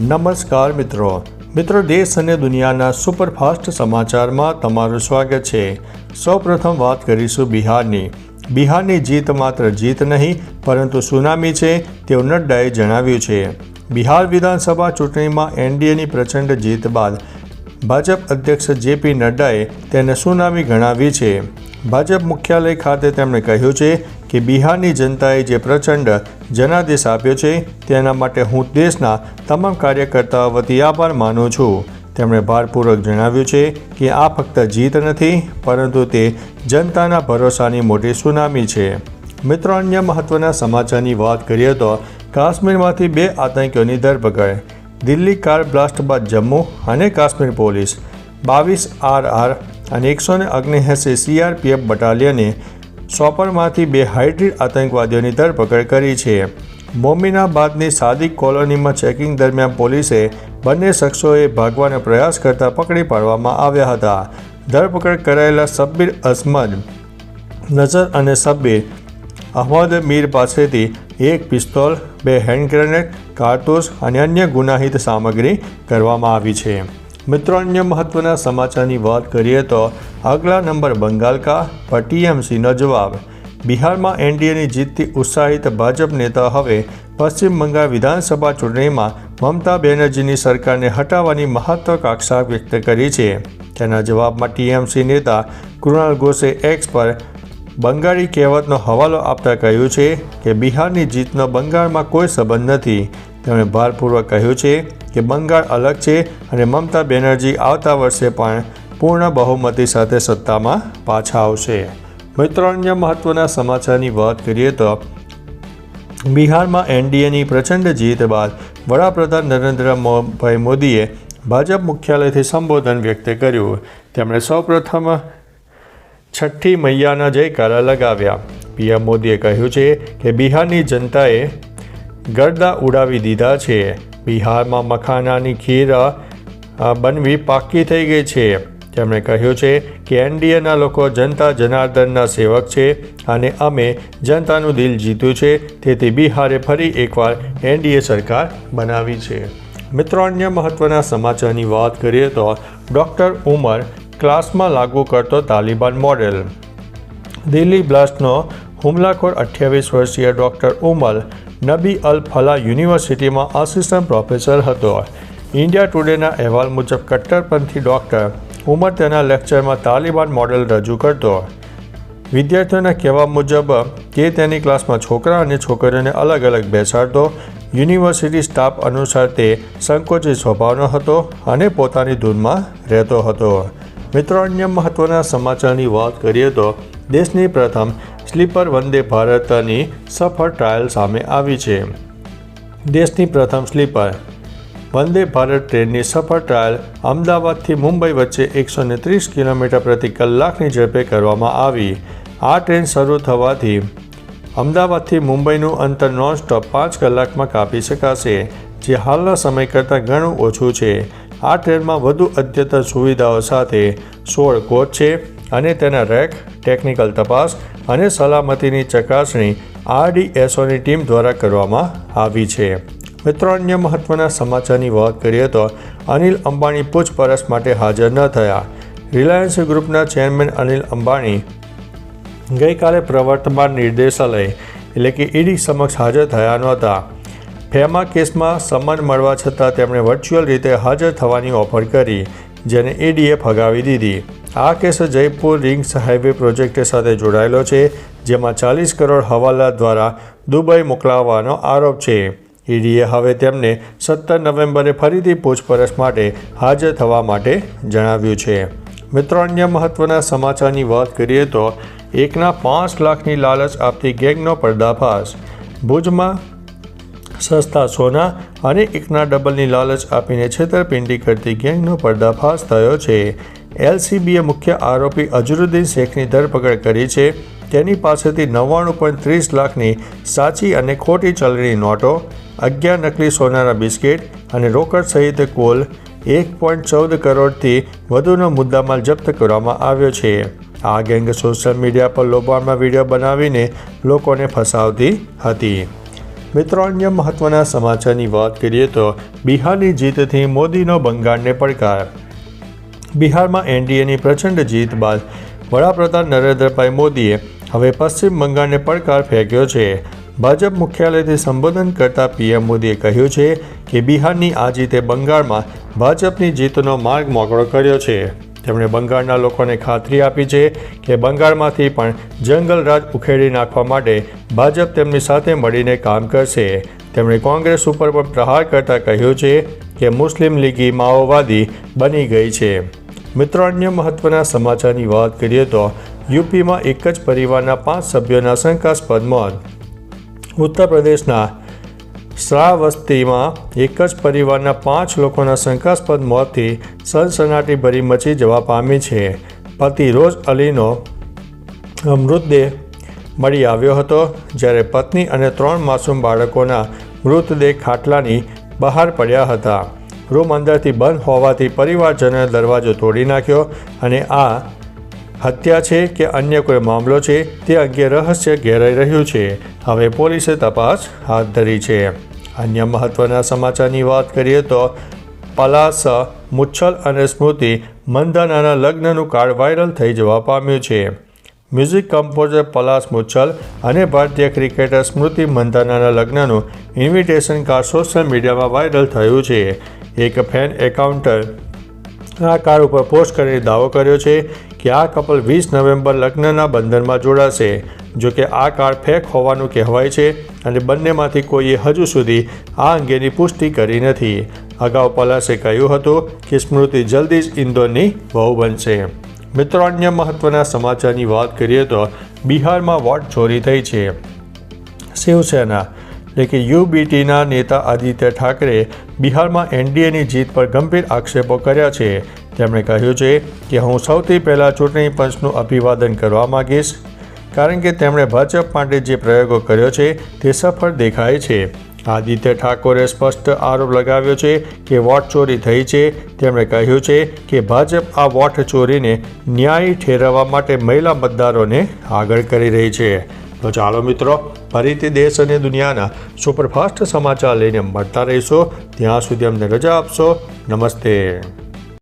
નમસ્કાર મિત્રો. મિત્રો, દેશ અને દુનિયાના સુપરફાસ્ટ સમાચારમાં તમારું સ્વાગત છે. સૌપ્રથમ વાત કરીશું બિહારની. બિહારની જીત માત્ર જીત નહીં, પરંતુ સુનામી છે તેવું નડ્ડાએ જણાવ્યું છે. બિહાર વિધાનસભા ચૂંટણીમાં એનડીએની પ્રચંડ જીત બાદ ભાજપ અધ્યક્ષ જેપી નડ્ડાએ તેને સુનામી ગણાવી છે. ભાજપ મુખ્યાલય ખાતે તેમણે કહ્યું છે કે બિહારની જનતાએ જે પ્રચંડ જનાદેશ આપ્યો છે, તેના માટે હું દેશના તમામ કાર્યકર્તાઓ વતી આભાર માનું છું. તેમણે ભારપૂર્વક જણાવ્યું છે કે આ ફક્ત જીત નથી, પરંતુ તે જનતાના ભરોસાની મોટી સુનામી છે. મિત્રો, અન્ય મહત્વના સમાચારની વાત કરીએ તો કાશ્મીરમાંથી બે આતંકીઓની ધરપકડ. દિલ્હી કાર બ્લાસ્ટ બાદ જમ્મુ અને કાશ્મીર પોલીસ. બાવીસ આર આર અને એકસો ને ઓગણએંસી સીઆરપીએફ બટાલિયને સોપરમાંથી બે હાઇડ્રિડ આતંકવાદીઓની ધરપકડ કરી છે. મોમિનાબાદની સાદિક કોલોનીમાં ચેકિંગ દરમિયાન પોલીસે બંને શખ્સોએ ભાગવાનો પ્રયાસ કરતા પકડી પાડવામાં આવ્યા હતા. ધરપકડ કરાયેલા સબ્બીર અસમદ નઝર અને સબ્બીર અહમદ મીર પાસેથી એક પિસ્તોલ, બે હેન્ડ ગ્રેનેડ, કારતૂસ અને અન્ય ગુનાહિત સામગ્રી કરવામાં આવી છે. મિત્રો, અન્ય મહત્વના સમાચારની વાત કરીએ તો આગલા નંબર બંગાળ કા પર ટીએમસીનો જવાબ. બિહારમાં એનડીએની જીતથી ઉત્સાહિત ભાજપ નેતા હવે પશ્ચિમ બંગાળ વિધાનસભા ચૂંટણીમાં મમતા બેનર્જીની સરકારને હટાવવાની મહત્વાકાંક્ષા વ્યક્ત કરી છે. તેના જવાબમાં ટીએમસી નેતા કૃણાલ ઘોષે એક્સ પર બંગાળી કહેવતનો હવાલો આપતા કહ્યું છે કે, બિહારની જીતનો બંગાળમાં કોઈ સંબંધ નથી. તેમણે ભારપૂર્વક કહ્યું છે કે બંગાળ અલગ છે અને મમતા બેનર્જી આવતા વર્ષે પણ પૂર્ણ બહુમતી સાથે સત્તામાં પાછા આવશે. મિત્રો, અન્ય મહત્વના સમાચારની વાત કરીએ તો બિહારમાં એનડીએની પ્રચંડ જીત બાદ વડાપ્રધાન નરેન્દ્રભાઈ મોદીએ ભાજપ મુખ્યાલયથી સંબોધન વ્યક્ત કર્યું. તેમણે સૌપ્રથમ છઠ્ઠી મૈયાના જયકારા લગાવ્યા. પીએમ મોદીએ કહ્યું છે કે બિહારની જનતાએ ગરદા ઉડાવી દીધા છે. બિહારમાં મખાનાની ખીર બનવી પાકી થઈ ગઈ છે. તેમણે કહ્યું છે કે એનડીએના લોકો જનતા જનાર્દનના સેવક છે અને અમે જનતાનું દિલ જીત્યું છે. તેથી બિહારે ફરી એકવાર એનડીએ સરકાર બનાવી છે. મિત્રો, અન્ય મહત્વના સમાચારની વાત કરીએ તો ડૉક્ટર ઉમર ક્લાસમાં લાગુ કરતો તાલિબાન મોડેલ. દિલ્હી બ્લાસ્ટનો હુમલાખોર અઠ્યાવીસ વર્ષીય ડૉક્ટર ઉમર નબી અલ ફલા યુનિવર્સિટીમાં આસિસ્ટન્ટ પ્રોફેસર હતો. ઇન્ડિયા ટુડેના અહેવાલ મુજબ કટ્ટરપંથી ડૉક્ટર ઉમર તેના લેક્ચરમાં તાલિબાન મોડેલ રજૂ કરતો. વિદ્યાર્થીઓના કહેવા મુજબ, તે તેની ક્લાસમાં છોકરા અને છોકરીઓને અલગ અલગ બેસાડતો. યુનિવર્સિટી સ્ટાફ અનુસાર તે સંકોચિત સ્વભાવનો હતો અને પોતાની ધૂનમાં રહેતો હતો. મિત્રો, અન્ય મહત્વના સમાચારની વાત કરીએ તો દેશની પ્રથમ સ્લીપર વંદે ભારતની સફળ ટ્રાયલ સામે આવી છે. દેશની પ્રથમ સ્લીપર વંદે ભારત ટ્રેનની સફળ ટ્રાયલ અમદાવાદથી મુંબઈ વચ્ચે એકસો ને ત્રીસ કિલોમીટર પ્રતિ કલાકની ઝડપે કરવામાં આવી. આ ટ્રેન શરૂ થવાથી અમદાવાદથી મુંબઈનું અંતર નોનસ્ટોપ પાંચ કલાકમાં કાપી શકાશે, જે હાલના સમય કરતાં ઘણું ઓછું છે. આ ટ્રેનમાં વધુ અદ્યતન સુવિધાઓ સાથે સોળ કોચ છે. અને તેના રેક, ટેકનિકલ તપાસ અને સલામતીની ચકાસણી આરડીએસઓની ટીમ દ્વારા કરવામાં આવી છે. મિત્રો, અન્ય મહત્વના સમાચારની વાત કરીએ તો અનિલ અંબાણી પૂછપરછ માટે હાજર ન થયા. રિલાયન્સ ગ્રુપના ચેરમેન અનિલ અંબાણી ગઈકાલે પ્રવર્તમાન નિર્દેશાલય, એટલે કે ઈડી સમક્ષ હાજર થયા નહોતા. ફેમા કેસમાં સમન મળવા છતાં તેમણે વર્ચ્યુઅલ રીતે હાજર થવાની ઓફર કરી, જેને ઈડીએ ફગાવી દીધી. આ case Jaipur rings highway project સાથે જોડાયેલો છે, જેમાં ચાલીસ કરોડ હવાલા દ્વારા દુબઈ મોકલાવવાનો આરોપ છે. ઈડીએ હવે તેમને સત્તર નવેમ્બરે ફરીથી પૂછપરછ માટે હાજર થવા માટે જણાવ્યું છે. મિત્રો, અન્ય મહત્વના સમાચારની વાત કરીએ તો એકના પાંચ લાખની લાલચ આપતી ગેંગનો પર્દાફાશ. ભુજમાં સસ્તા સોના અને એકના ડબલની લાલચ આપીને છેતરપિંડી કરતી ગેંગનો પર્દાફાશ થયો છે. એલસીબીએ મુખ્ય આરોપી અઝરુદ્દીન શેખની ધરપકડ કરી છે. તેની પાસેથી નવ્વાણું પોઈન્ટ ત્રીસ લાખની સાચી અને ખોટી ચલણી નોટો, અગિયાર નકલી સોનાના બિસ્કિટ અને રોકડ સહિત કુલ એક પોઈન્ટ ચૌદ કરોડથી વધુનો મુદ્દામાલ જપ્ત કરવામાં આવ્યો છે. આ ગેંગ સોશિયલ મીડિયા પર લોબાણમાં વીડિયો બનાવીને લોકોને ફસાવતી હતી. મિત્રો, અન્ય મહત્વના સમાચારની વાત કરીએ તો બિહારની જીતથી મોદીનો બંગાળને પડકાર બિહારમાં એનડીએની પ્રચંડ જીત બાદ વડાપ્રધાન નરેન્દ્રભાઈ મોદીએ હવે પશ્ચિમ બંગાળને પડકાર ફેંક્યો છે. ભાજપ મુખ્યાલયથી સંબોધન કરતા પીએમ મોદીએ કહ્યું છે કે બિહારની આ જીતે બંગાળમાં ભાજપની જીતનો માર્ગ મોકળો કર્યો છે. તેમણે બંગાળના લોકોને ખાતરી આપી છે કે બંગાળમાંથી પણ જંગલ રાજ ઉખેડી નાખવા માટે ભાજપ તેમની સાથે મળીને કામ કરશે. તેમણે કોંગ્રેસ ઉપર પણ પ્રહાર કરતા કહ્યું છે કે મુસ્લિમ લીગી માઓવાદી બની ગઈ છે. મિત્રો, અન્ય મહત્વના સમાચારની વાત કરીએ તો યુપીમાં એક જ પરિવારના પાંચ સભ્યોના શંકાસ્પદ મોત. ઉત્તર પ્રદેશના શ્રાવસ્તીમાં એક જ પરિવારના પાંચ લોકોના શંકાસ્પદ મોતથી સનસનાટીભરી મચી જવા પામી છે. પતિ રોજ અલીનો મૃતદેહ મળી આવ્યો હતો, જ્યારે પત્ની અને ત્રણ માસૂમ બાળકોના મૃતદેહ ખાટલાની બહાર પડ્યા હતા. રૂમ અંદરથી બંધ હોવાથી પરિવારજનોએ દરવાજો તોડી નાખ્યો અને આ હત્યા છે કે અન્ય કોઈ મામલો છે તે અંગે રહસ્ય ઘેરાઈ રહ્યું છે. હવે પોલીસે તપાસ હાથ ધરી છે. અન્ય મહત્વના સમાચારની વાત કરીએ તો પલાસ, મુચ્છલ અને સ્મૃતિ મંદાનાના લગ્નનું કાર્ડ વાયરલ થઈ જવા પામ્યું છે. મ્યુઝિક કમ્પોઝર પલાસ મુચ્છલ અને ભારતીય ક્રિકેટર સ્મૃતિ મંધાનાના લગ્નનું ઇન્વિટેશન કાર્ડ સોશિયલ મીડિયામાં વાયરલ થયું છે. એક ફેન એકાઉન્ટર આ કાર ઉપર પોસ્ટ કરીને દાવો કર્યો છે કે આ કપલ વીસ નવેમ્બર લગ્નના બંધનમાં જોડાશે, જો કે આ કાર્ડ ફેક હોવાનું કહેવાય છે અને બંનેમાંથી કોઈએ હજુ સુધી આ અંગેની પુષ્ટિ કરી નથી. અગાઉ પલાસે કહ્યું હતું કે સ્મૃતિ જલ્દી જ ઇન્દોરની વહુ બનશે. મિત્રો, અન્ય મહત્વના સમાચારની વાત કરીએ તો બિહારમાં વોટ ચોરી થઈ છે. શિવસેના, એટલે કે યુબીટીના નેતા આદિત્ય ઠાકરે બિહારમાં એનડીએની જીત પર ગંભીર આક્ષેપો કર્યા છે. તેમણે કહ્યું છે કે, હું સૌથી પહેલાં ચૂંટણી પંચનું અભિવાદન કરવા માગીશ, કારણ કે તેમણે ભાજપ માટે જે પ્રયોગો કર્યો છે તે સફળ દેખાય છે. આદિત્ય ઠાકોરે સ્પષ્ટ આરોપ લગાવ્યો છે કે વોટ ચોરી થઈ છે. તેમણે કહ્યું છે કે ભાજપ આ વોટ ચોરીને ન્યાય ઠેરવવા માટે મહિલા મતદારોને આગળ કરી રહી છે. તો ચાલો મિત્રો, ફરીથી દેશ અને દુનિયાના સુપરફાસ્ટ સમાચાર લઈને મળતા રહીશો. ત્યાં સુધી અમને રજા આપશો. નમસ્તે.